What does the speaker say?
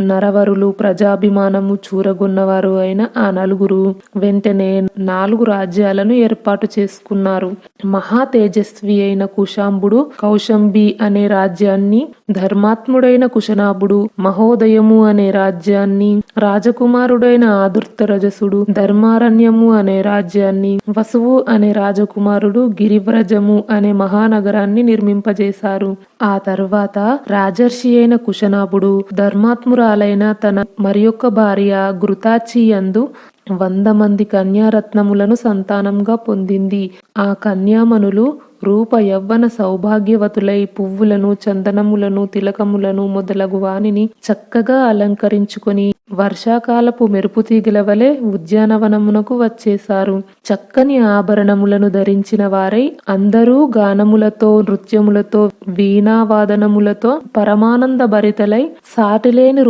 నరవరులు ప్రజాభిమానము చూరగొన్నవారు అయిన ఆ నలుగురు. వెంటనే నాలుగు రాజ్యాలను ఏర్పాటు చేసుకున్నారు. మహా తేజస్వి అయిన కుశాంబుడు కౌశంబి అనే రాజ్యాన్ని ధర్మాత్ముడైన కుశనాభుడు మహోదయము అనే రాజ్యాన్ని రాజకుమారుడైన ఆదుర్తరజసుడు ధర్మారణ్యము అనే రాజ్యాన్ని వసువు అనే రాజకుమారుడు గిరివ్రజము అనే మహానగరాన్ని నిర్మింపజేశారు. ఆ తర్వాత రాజర్షి అయిన కుశనాభుడు ధర్మాత్మురాలైన తన మరియొక్క భార్య ఘృతాచి యందు వంద మంది కన్యారత్నములను సంతానంగా పొందింది. ఆ కన్యామనులు రూప యవ్వన సౌభాగ్యవతులై పువ్వులను చందనములను తిలకములను మొదలగు వానిని చక్కగా అలంకరించుకొని వర్షాకాలపు మెరుపు తీగల వలె ఉద్యానవనమునకు వచ్చేశారు. చక్కని ఆభరణములను ధరించిన వారై అందరూ గానములతో నృత్యములతో వీణావాదనములతో పరమానంద భరితలై సాటిలేని